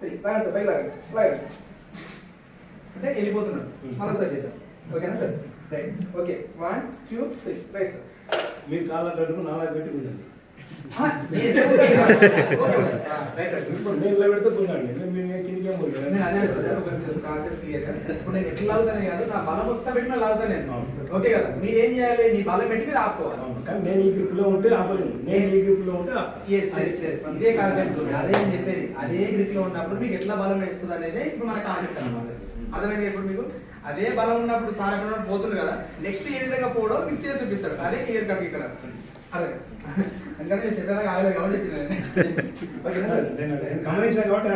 Three లాగండి sir పైకి లాగండి. లాగండి. అంటే వెళ్ళిపోతున్నాడు. మళ్ళీ సార్ చేద్దాం. ఓకేనా sir? Right okay one two three right sir మీరు కాళ్ళ కట్టుకు నాలా పెట్టి ఉండండి. రైట్ రైట్ ఇప్పుడు నేను ఇలా పెడితే తుంగండి మీరు కిందికి అదే కాన్సెప్ట్ క్లియర్గా. ఇప్పుడు నేను ఎట్లా లాగుతానే కాదు నా బలం మొత్తం పెట్టి నేను లాగుతాను నేను ఓకే కదా మీరు ఏం చేయాలి నీ బలం పెట్టి మీరు ఆపుకోవాలి కానీ నేను ఈ గ్రూప్లో ఉంటే ఆపలేను నేను ఈ గ్రూప్లో ఉంటే ఆపుతా. ఎస్ ఎస్ ఎస్ ఇదే కాన్సెప్ట్ అదే నేను చెప్పేది అదే గ్రిప్లో ఉన్నప్పుడు మీకు ఎట్లా బలం వేస్తుంది అనేది ఇప్పుడు మన కాన్సెప్ట్ అన్నమాట అర్థమైంది ఇప్పుడు మీకు అదే బలం ఉన్నప్పుడు చాలా ఎక్కడ పోతుంది కదా నెక్స్ట్ ఏ విధంగా పోవడం మీకు చేసి చూపిస్తాడు అదే క్లియర్ కట్ ఇక్కడ అదే ఎందుకంటే కాబట్టి చెప్పింది గమనించాను కాబట్టి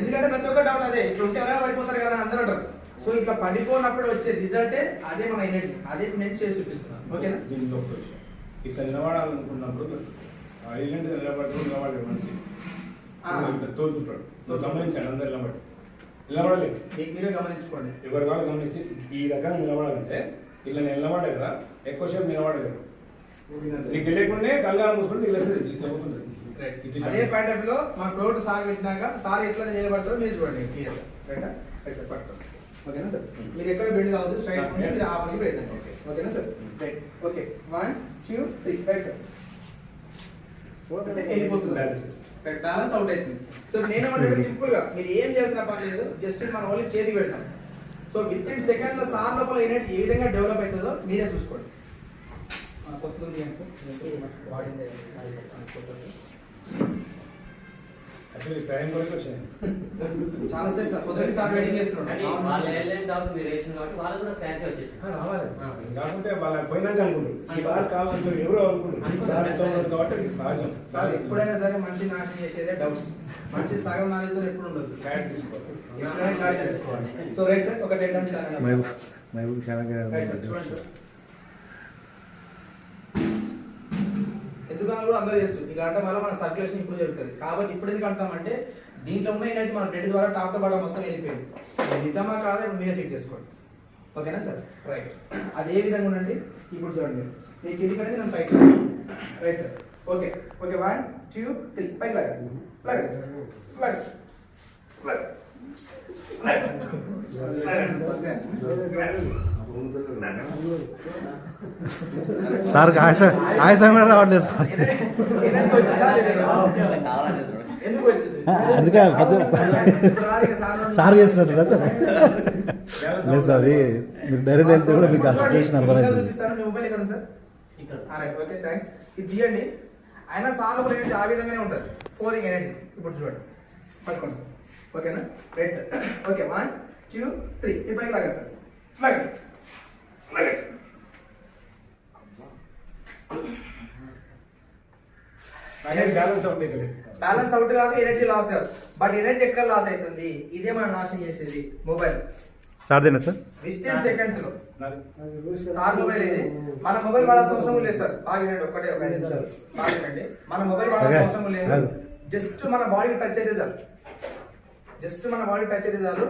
ఎందుకంటే ప్రతి ఒక్క డౌట్ అదే. ఇట్లా ఉంటే ఎవరైనా పడిపోతారు కదా అందరూ అంటారు. సో ఇట్లా పడిపోయినప్పుడు వచ్చే రిజల్టే అదే మన ఎనర్జీ అదే నేను చేసి చూపిస్తున్నాను. ఓకేనా? దీంట్లో ఒక విషయం. ఇట్లా నిలబడాలనుకున్నప్పుడు సైలెంట్ నిలబడతాడు నిలబడే మనిషి. తోలుతుంటాడు గమనించాడు అందరు నిలబడి. నిలబడలేదు. మీరే గమనించుకోండి. ఎవరి వాళ్ళు గమనిస్తే ఈ రకంగా నిలబడాలంటే ఇట్లా నేను నిలబడే కదా ఎక్కువసేపు నిలబడలేదు. నీకు తెలియకుండా కళ్ళగా మూసుకుంటే అవుతుంది ఇట్లా అదే పాయింట్ ఆఫ్లో మా టోట్ సార్ పెట్టినాక సార్ ఎట్లా నిలబడతారో మీరు చూడండి క్లియర్ రైట్? రైట్ సార్ ఓకేనా సార్? మీరు ఎక్కడ బెండ్ కావద్దు స్ట్రైట్ మీరు ఆ పని ప్రయత్నం. ఓకేనా sir? Right okay one two three right sir. వెళ్ళిపోతుంది. బ్యాలెన్స్ అవుట్ అవుతుంది. సో నేను ఏమంటే సింపుల్గా మీరు ఏం చేయాల్సిన పని లేదు జస్ట్ మన ఓన్లీ చేతికి పెడతాం. సో విత్ ఇన్ సెకండ్లో సార్ లోపల ఏ విధంగా డెవలప్ అవుతుందో మీరే చూసుకోండి. ఉంది ఏంటి సార్. వాడింది చాలా సేపు సార్ పొద్దున్న సార్ వెయిటింగ్ కానీ చేస్తున్నాడు వాళ్ళు వెళ్ళలేని కాబట్టి మీరు వేసిన కాబట్టి వాళ్ళు కూడా రావాలి. కాకుంటే వాళ్ళ పోయినాక అనుకుంటారు. ఈ సార్ కావాలనుకుంటారు ఎవరో అనుకుంటారు? సార్ ఇట్లా ఉన్నారు కాబట్టి సహజం. సార్ ఎప్పుడైనా సరే మంచి నాశనం చేసేదే డౌట్స్ మంచి సగం నాలెడ్జ్ ఎప్పుడు ఉండదు. క్లారిటీ తీసుకోవాలి. ఎప్పుడైనా క్లారిటీ తీసుకోవాలి. సో రైట్ సార్ ఒక టెన్ టైమ్స్ మహబూబ్ మహబూబ్ చాలా కూడా అందరూ తెలుసు ఇక అంటే వల్ల మన సర్క్యులేషన్ ఇప్పుడు జరుగుతుంది. కాబట్టి ఇప్పుడు ఎందుకు అంటామంటే దీంట్లో ఉన్న ఏంటంటే మన బ్లడ్ ద్వారా టాప్ టు బాటం మొత్తం వెళ్ళిపోయింది. నిజమా కాదా? ఇప్పుడు మీరే చెక్ చేసుకోండి. ఓకేనా సార్? రైట్ అది ఏ విధంగా ఉండండి. ఇప్పుడు చూడండి నీకు ఇది కంటే నేను పైకి right sir okay okay one two three పైకి లైక్ లాగండి లాగండి లాగండి సార్ ఆయస ఆయస కూడా రావట్లేదు సార్. అందుకే సార్ సార్ చేసినట్టు సార్. లేదు సార్ మీరు డైరెక్ట్ వెళ్తే కూడా మీకు ఆ సిచ్యువేషన్ అర్థమవుతుంది. ఓకే థ్యాంక్స్ ఇది తీయండి అయినా సార్ ఎనర్జీ ఆ విధంగానే ఉంటుంది. ఫోరింగ్ ఎనర్జీ ఇప్పుడు చూడండి. పట్టుకోండి. సార్ ఓకేనా? Right sir. Okay one two three ఈ లాగండి సార్. లాగండి లాగండి. బ్యాలెన్స్ అవుట్ ఇక్కడ బ్యాలెన్స్ అవుట్ కాదు ఎనర్జీ లాస్ కాదు. బట్ ఎనర్జీ ఎక్కడ లాస్ అవుతుంది? ఇదే మనం నాశనం చేసేది మొబైల్. సార్దేనా సార్? విత్ ఇన్ సెకండ్స్లో సార్ మొబైల్ ఇది. మన మొబైల్ వాడాల్సిన అవసరం లేదు సార్. బాగా వినండి ఒక్కటే ఒక ఐదు నిమిషాలు బాగా వినండి. మన మొబైల్ వాడాల్సిన. అవసరం లేదు. జస్ట్ మన బాడీకి టచ్ అయితే చాలు. జస్ట్ మన బాడీ టచ్ అయితే చాలు.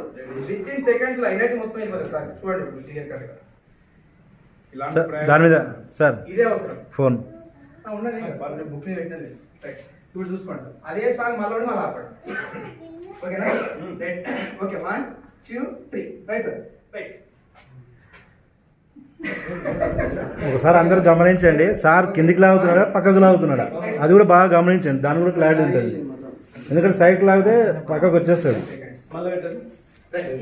విత్ ఇన్ సెకండ్స్లో ఎనర్జీ మొత్తం వెళ్ళిపోతుంది సార్. చూడండి ఇప్పుడు క్లియర్ కట్గా సార్ దాని మీద సార్. ఇదే అవసరం. ఫోన్. ఆ, ఉన్నది. బుక్ పెట్టినది రైట్ ఇప్పుడు చూసుకోండి సార్. అదే స్టాక్ మళ్ళీ మళ్ళీ ఆపండి. ఓకేనా? Right okay one two three right sir right ఒకసారి అందరూ గమనించండి. సార్ కిందికి లాగుతున్నాడా పక్కకు లాగుతున్నాడా? అది కూడా బాగా గమనించండి. దాని కూడా క్లారిటీ ఉంటుంది. ఎందుకంటే సైడ్ లాగితే పక్కకు వచ్చేస్తాడు.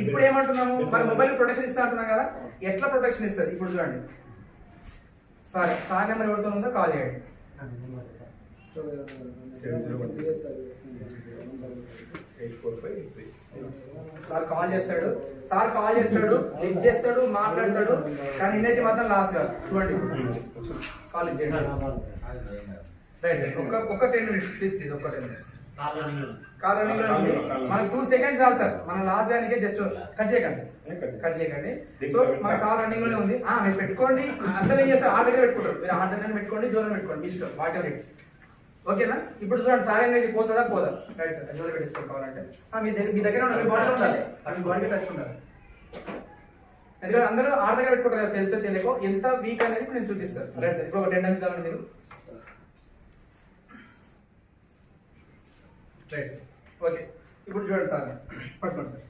ఇప్పుడు ఏమంటున్నాము? మన మొబైల్ ప్రొటెక్షన్ ఇస్తా అంటున్నాం కదా. ఎట్లా ప్రొటెక్షన్ ఇస్తుంది? ఇప్పుడు చూడండి. సార్ సార్ నెంబర్ ఎవరితో ఉందో కాల్ చేయండి. సార్ కాల్ చేస్తాడు. సార్ కాల్ చేస్తాడు లిఫ్ట్ చేస్తాడు మాట్లాడతాడు. కానీ ఎనర్జీ మాత్రం లాస్ కాదు చూడండి. కాల్ చేయండి. ఒక్క ఒక్క టెన్ మినిట్స్ ప్లీజ్ ప్లీజ్ ఒక్క టెన్ మినిట్స్. కాల్ రన్నింగ్లో ఉంది మనకి టూ సెకండ్స్ చాలు సార్. మనం లాస్ట్ దానికి జస్ట్ కట్ చేయకండి. సార్ కట్ చేయకండి? సో మన కాల్ రన్నింగ్లోనే ఉంది. ఆ మీరు పెట్టుకోండి. అందరూ ఏం చేస్తారు? ఆ దగ్గర పెట్టుకుంటారు. మీరు ఆ దగ్గర పెట్టుకోండి జోన్ పెట్టుకోండి. ఇష్టం. వాట్ ఎవర్ ఓకేనా? ఇప్పుడు చూడండి సార్ ఎనర్జీ పోతుందా? పోదా. రైట్ సార్ పెట్టించుకోవాలి కావాలంటే. మీ దగ్గర మీ దగ్గర ఉన్న- మీ బాడీలో ఉండాలి. మీ బాడీకి టచ్ ఉండాలి. ఎందుకంటే అందరూ ఆడ దగ్గర పెట్టుకుంటారు తెలుసో తెలియకో ఎంత వీక్ అనేది నేను చూపిస్తాను. రైట్ సార్ ఇప్పుడు ఒక టెన్ టైమ్స్ కావాలండి మీరు. రైట్ సార్ ఓకే ఇప్పుడు చూడండి సార్. పట్టుకోండి సార్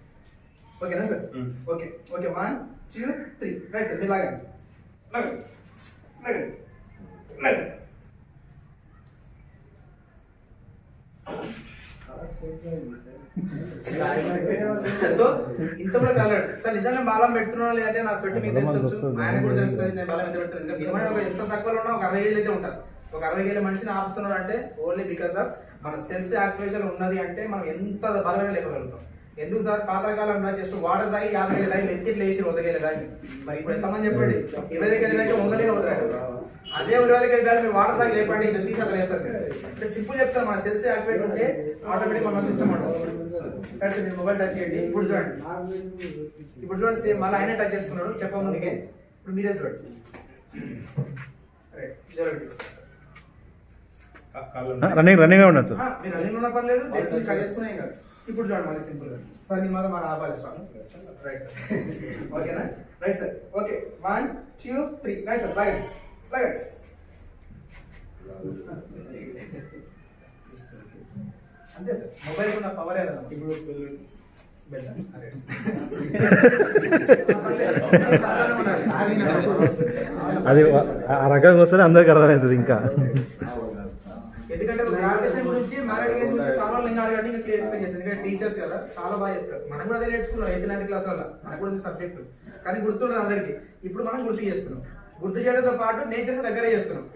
ఓకేనా sir. Okay okay one two three right sir మీరు లాగండి. లాగండి. లాగండి. లాగండి. సో ఇంత కూడా కలర్ సార్ నిజంగా బాలం పెడుతున్నా లేదంటే నా స్వెట్ మీకు తెలుసు. ఆయన కూడా తెలుస్తుంది నేను బాలం ఎంత పెడుతున్నాను ఒక ఎంత తక్కువలో ఉన్నా ఒక అరవై వేలు అయితే ఉంటారు. ఒక అరవై వేల మనిషిని ఆపుతున్నాడు అంటే ఓన్లీ బికాస్ ఆఫ్ మన సెల్స్ యాక్టివేషన్ ఉన్నది అంటే మనం ఎంత బలమైన లేపగలుగుతాం. ఎందుకు సార్? పాతకాలంలో జస్ట్ వాటర్ తాగి యాభై వేల దాగి ఎత్తిట్లు వేసి వదగేల దాగి మరి ఇప్పుడు ఎంతమంది చెప్పండి? ఇరవై దగ్గర వందలుగా వదిలాడు అదే దగ్గర దాకా మీరు వాటర్ తాగి లేపండి తీసి అతను వేస్తారు. అంటే సింపుల్ చెప్తాను మన సెల్స్ యాక్టివేట్ ఉంటే ఆటోమేటిక్ మన సిస్టమ్ ఉంటుంది. మీరు మొబైల్ టచ్ చేయండి. ఇప్పుడు చూడండి. ఇప్పుడు చూడండి సేమ్ మళ్ళీ ఆయనే టచ్ చేసుకున్నాడు చెప్ప ముందుకే ఇప్పుడు మీరే చూడండి. రన్నింగ్ రన్నింగ్ ఉండదు సార్ మీరు రన్నింగ్ ఉన్న పర్లేదు డైరెక్ట్ చేసుకునే కాదు ఇప్పుడు చూడండి మళ్ళీ సింపుల్గా. సార్ నేను మళ్ళీ మన ఆపాలి సార్ రైట్ సార్ ఓకేనా right sir okay one two three right sir లాగండి లాగండి అంతే సార్. మొబైల్ ఉన్న పవర్ ఇప్పుడు బెల్. అది ఆ రకంగా వస్తే అందరికి అర్థమవుతుంది ఇంకా. ఎందుకంటే గ్రావిటేషన్ గురించి మ్యారేజ్ గురించి చాలా లింగా అడగండి ఇంకా క్లియర్ ఎక్స్ప్లెయిన్ చేస్తుంది ఎందుకంటే టీచర్స్ కదా చాలా బాగా చెప్తారు. మనం కూడా అదే నేర్చుకున్నాం ఎయిత్ నైన్త్ క్లాస్ వల్ల మనకు కూడా సబ్జెక్ట్ కానీ గుర్తుండదు అందరికి. ఇప్పుడు మనం గుర్తు చేస్తున్నాం. గుర్తు చేయడంతో పాటు నేచర్ దగ్గర చేస్తున్నాం.